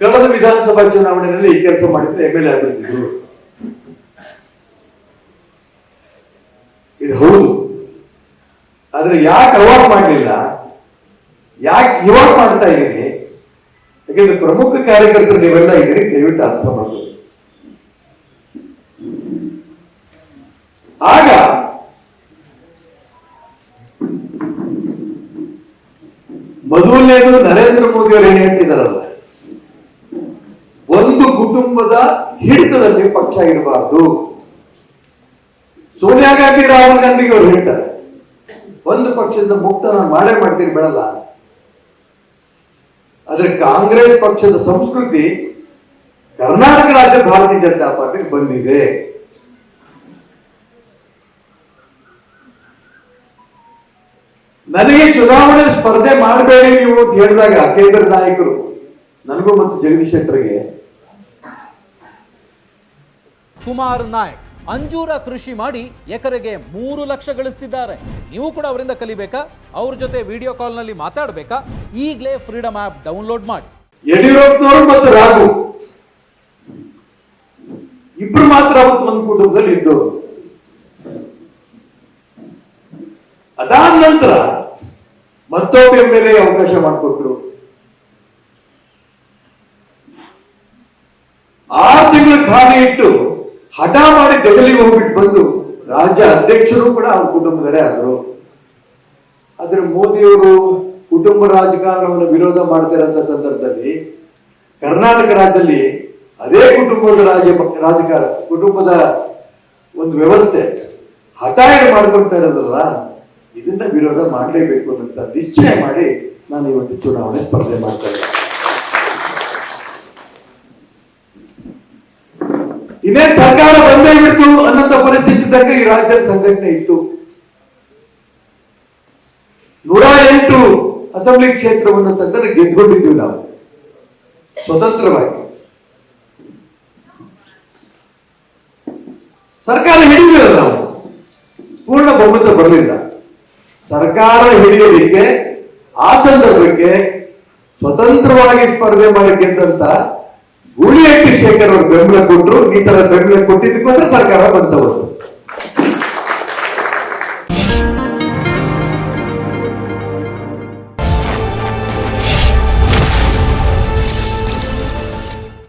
ಕಳೆದ ವಿಧಾನಸಭಾ ಚುನಾವಣೆಯಲ್ಲಿ ಈ ಕೆಲಸ ಮಾಡಿದ್ರೆ ಎಂ ಎಲ್ ಎ ಇದು ಹೌದು. ಆದ್ರೆ ಯಾಕೆ ಅವಾಗ ಮಾಡಲಿಲ್ಲ? ಯಾಕೆ ಇವಾಗ ಮಾಡ್ತಾ ಇದ್ದೀನಿ? ಯಾಕೆಂದ್ರೆ ಪ್ರಮುಖ ಕಾರ್ಯಕರ್ತರು ನೀವೆಲ್ಲ ಇದ್ದೀರಿ, ದಯವಿಟ್ಟು ಅರ್ಥ ಮಾಡಬೇಕು ಆಗ ಮೊದಲನೇದು ನರೇಂದ್ರ ಮೋದಿ ಅವರು ಏನು ಹೇಳ್ತಿದಾರಲ್ಲ? ಕುಟುಂಬದ ಹಿಡಿತದಲ್ಲಿ ಪಕ್ಷ ಇರಬಾರ್ದು. ಸೋನಿಯಾ ಗಾಂಧಿ, ರಾಹುಲ್ ಗಾಂಧಿಗೆ ಅವರು ಹೇಳ್ತಾರೆ, ಒಂದು ಪಕ್ಷದಿಂದ ಮುಕ್ತ ನಾನು ಮಾಡೇ ಮಾಡ್ತೀನಿ ಬಿಡಲ್ಲ. ಆದ್ರೆ ಕಾಂಗ್ರೆಸ್ ಪಕ್ಷದ ಸಂಸ್ಕೃತಿ ಕರ್ನಾಟಕ ರಾಜ್ಯ ಭಾರತೀಯ ಜನತಾ ಪಾರ್ಟಿಗೆ ಬಂದಿದೆ. ನನಗೆ ಚುನಾವಣೆ ಸ್ಪರ್ಧೆ ಮಾಡಬೇಡಿ ನೀವು ಅಂತ ಹೇಳಿದಾಗ ಕೇಂದ್ರ ನಾಯಕರು, ನನಗೂ ಮತ್ತು ಜಗದೀಶ್ ಶೆಟ್ಟರ್ಗೆ ಕುಮಾರ್ ನಾಯಕ್. ಅಂಜೂರ ಕೃಷಿ ಮಾಡಿ ಎಕರೆಗೆ ಮೂರು ಲಕ್ಷ ಗಳಿಸ್ತಿದ್ದಾರೆ. ನೀವು ಕೂಡ ಅವರಿಂದ ಕಲಿಬೇಕಾ? ಅವ್ರ ಜೊತೆ ವಿಡಿಯೋ ಕಾಲ್ನಲ್ಲಿ ಮಾತಾಡಬೇಕಾ? ಈಗಲೇ ಫ್ರೀಡಮ್ ಆಪ್ ಡೌನ್ಲೋಡ್ ಮಾಡಿ. ಯಡಿಯೂರಪ್ಪನವರು ಮತ್ತು ರಾಘು. ಇಬ್ರು ಮಾತ್ರ ಅವತ್ತು ಒಂದು ಕುಟುಂಬದಲ್ಲಿ ಇದ್ದು. ಅದಾದ ನಂತರ ಮತ್ತೊಬ್ಬ ಎ ಅವಕಾಶ ಮಾಡಿಕೊಟ್ರು. ಆರು ತಿಂಗಳು ಖಾಲಿ ಇಟ್ಟು ಹಠ ಮಾಡಿ ದೆಹಲಿಗೆ ಹೋಗ್ಬಿಟ್ಟು ಬಂದು ರಾಜ್ಯ ಅಧ್ಯಕ್ಷರು ಕೂಡ ಅವ್ರ ಕುಟುಂಬದವರೇ ಆದರು. ಆದ್ರೆ ಮೋದಿಯವರು ಕುಟುಂಬ ರಾಜಕಾರಣವನ್ನು ವಿರೋಧ ಮಾಡ್ತಿರೋಂಥ ಸಂದರ್ಭದಲ್ಲಿ ಕರ್ನಾಟಕ ರಾಜ್ಯದಲ್ಲಿ ಅದೇ ಕುಟುಂಬದ ರಾಜ್ಯ ರಾಜಕಾರ, ಕುಟುಂಬದ ಒಂದು ವ್ಯವಸ್ಥೆ ಹಠಾಯ ಮಾಡ್ಕೊಳ್ತಾ ಇರೋದಲ್ಲ, ಇದನ್ನ ವಿರೋಧ ಮಾಡಲೇಬೇಕು ಅಂತ ನಿಶ್ಚಯ ಮಾಡಿ ನಾನು ಇವತ್ತು ಚುನಾವಣೆ ಸ್ಪರ್ಧೆ ಮಾಡ್ತಾ ಇನ್ನೇನ್ ಸರ್ಕಾರ ಬಂದೇ ಬಿಡ್ತು ಅನ್ನಂತ ಪರಿಸ್ಥಿತಿ ಇದ್ದಾಗ ಈ ರಾಜ್ಯದ ಸಂಘಟನೆ ಇತ್ತು. ನೂರ ಎಂಟು ಅಸೆಂಬ್ಲಿ ಕ್ಷೇತ್ರವನ್ನು ತಂದರೆ ಗೆದ್ದುಕೊಂಡಿದ್ದೀವಿ ನಾವು. ಸ್ವತಂತ್ರವಾಗಿ. ಸರ್ಕಾರ ಹಿಡಿದಿಲ್ಲ ನಾವು. ಪೂರ್ಣ ಬಹುಮತ ಬರಲಿಲ್ಲ. ಸರ್ಕಾರ ಹಿಡಿಯಲಿಕ್ಕೆ, ಆ ಸಂದರ್ಭಕ್ಕೆ ಸ್ವತಂತ್ರವಾಗಿ ಸ್ಪರ್ಧೆ ಮಾಡಿ ಗೆದ್ದಂತ ಗುಳಿಹಟ್ಟಿ ಶೇಖರ್ ಅವರು ಬೆಂಬಲ ಕೊಟ್ಟರು ಈ ತರ ಬೆಂಬಲ ಕೊಟ್ಟಿದ್ದಕ್ಕೋಸ್ಕರ ಸರ್ಕಾರ ಬಂತವತ್ತು